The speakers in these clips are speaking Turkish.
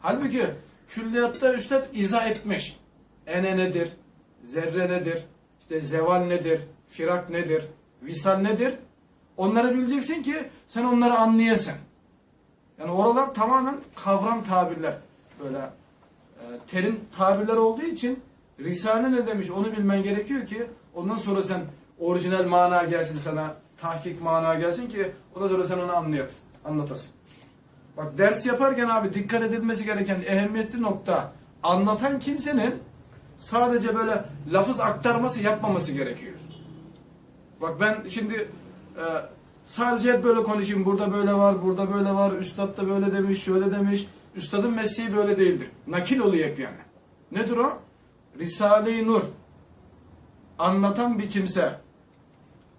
Halbuki külliyatta üstad izah etmiş. Ene nedir? Zerre nedir? İşte zeval nedir? Firak nedir? Visal nedir? Onları bileceksin ki sen onları anlayasın. Yani oralar tamamen kavram tabirler. Böyle e, terim tabirler olduğu için Risale ne demiş onu bilmen gerekiyor ki ondan sonra sen orijinal mana gelsin sana, tahkik mana gelsin ki ondan sonra sen onu anlayat, anlatasın. Bak ders yaparken abi dikkat edilmesi gereken ehemmiyetli nokta anlatan kimsenin sadece böyle lafız aktarması yapmaması gerekiyor. Bak ben şimdi e, sadece hep böyle konuşayım. Burada böyle var, burada böyle var. Üstad da böyle demiş, şöyle demiş. Üstadın mesleği böyle değildir. Nakil oluyor hep yani. Nedir o? Risale-i Nur. Anlatan bir kimse,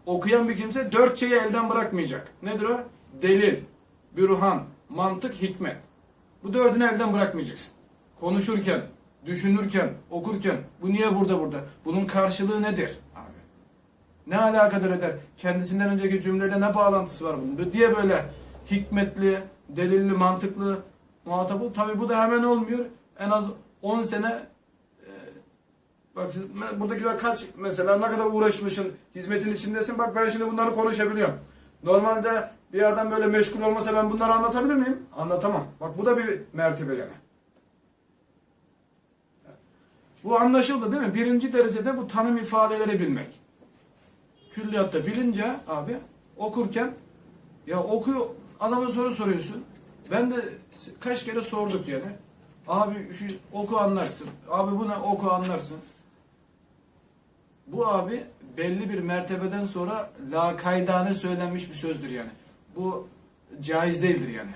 okuyan bir kimse dört şeyi elden bırakmayacak. Nedir o? Delil, bürhan, mantık, hikmet. Bu dördünü elden bırakmayacaksın. Konuşurken, düşünürken, okurken bu niye burada burada? Bunun karşılığı nedir? Abi. Ne alakadar eder? Kendisinden önceki cümleyle ne bağlantısı var bunun? Diye böyle hikmetli, delilli, mantıklı muhatap ol. Tabi bu da hemen olmuyor. En az 10 sene e, bak siz, me- buradakiler kaç mesela ne kadar uğraşmışsın, hizmetin içindesin. Bak ben şimdi bunları konuşabiliyorum. Normalde bir adam böyle meşgul olmasa ben bunları anlatabilir miyim? Anlatamam. Bak bu da bir mertebe yani. Bu anlaşıldı değil mi? Birinci derecede bu tanım ifadeleri bilmek. Külliyatta bilince abi okurken ya okuyor adama soru soruyorsun. Ben de kaç kere sorduk yani. Abi şu oku anlarsın. Abi bu ne oku anlarsın. Bu abi belli bir mertebeden sonra lakaydane söylenmiş bir sözdür yani. Bu caiz değildir yani.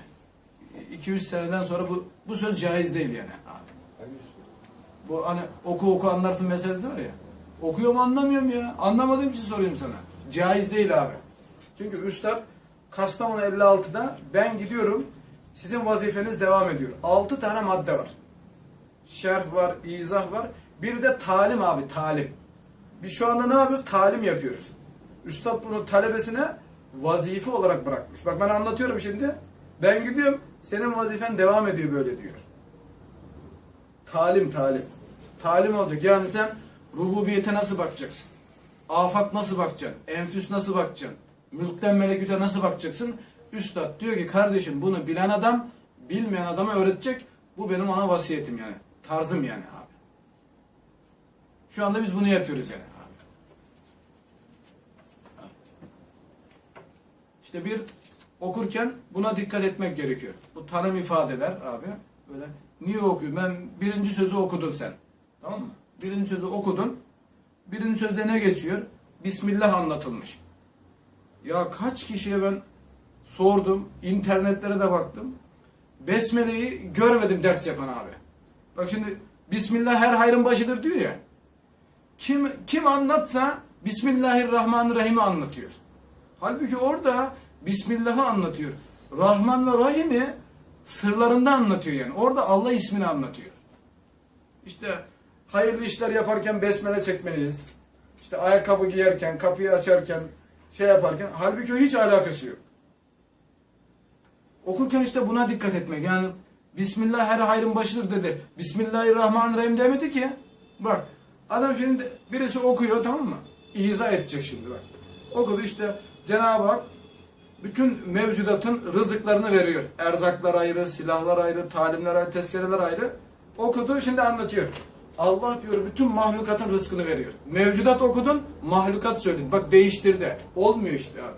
200 seneden sonra bu bu söz caiz değil yani. Bu hani oku oku anlarsın meselesi var ya. Okuyor mu anlamıyorum ya. Anlamadığım için soruyorum sana. Caiz değil abi. Çünkü Üstad Kastamonu 56'da ben gidiyorum sizin vazifeniz devam ediyor. 6 tane madde var. Şerh var, izah var. Bir de talim abi talim. Biz şu anda ne yapıyoruz? Talim yapıyoruz. Üstad bunu talebesine vazife olarak bırakmış. Bak ben anlatıyorum şimdi. Ben gidiyorum senin vazifen devam ediyor böyle diyor. Talim talim. Talim olacak. Yani sen rububiyete nasıl bakacaksın? Afak nasıl bakacaksın? Enfüs nasıl bakacaksın? Mülkten meleküte nasıl bakacaksın? Üstad diyor ki kardeşim bunu bilen adam bilmeyen adama öğretecek. Bu benim ona vasiyetim yani. Tarzım yani abi. Şu anda biz bunu yapıyoruz yani abi. İşte bir okurken buna dikkat etmek gerekiyor. Bu tanım ifadeler abi böyle niye okuyor? Ben birinci sözü okudun sen. Tamam mı? Birinci sözü okudun. Birinci sözde ne geçiyor? Bismillah anlatılmış. Ya kaç kişiye ben sordum, internetlere de baktım. Besmele'yi görmedim ders yapan abi. Bak şimdi Bismillah her hayrın başıdır diyor ya. Kim kim anlatsa Bismillahirrahmanirrahim'i anlatıyor. Halbuki orada Bismillah'ı anlatıyor. Rahman ve Rahim'i sırlarında anlatıyor yani. Orada Allah ismini anlatıyor. İşte hayırlı işler yaparken besmele çekmeliyiz. İşte ayakkabı giyerken, kapıyı açarken, şey yaparken. Halbuki hiç alakası yok. Okurken işte buna dikkat etmek. Yani Bismillah her hayrın başıdır dedi. Bismillahirrahmanirrahim demedi ki. Bak adam şimdi birisi okuyor tamam mı? İzah edecek şimdi bak. Okudu işte Cenab-ı Hak bütün mevcudatın rızıklarını veriyor. Erzaklar ayrı, silahlar ayrı, talimler ayrı, tezkereler ayrı. Okudu şimdi anlatıyor. Allah diyor bütün mahlukatın rızkını veriyor. Mevcudat okudun, mahlukat söyledin. Bak değiştirdi. Olmuyor işte abi.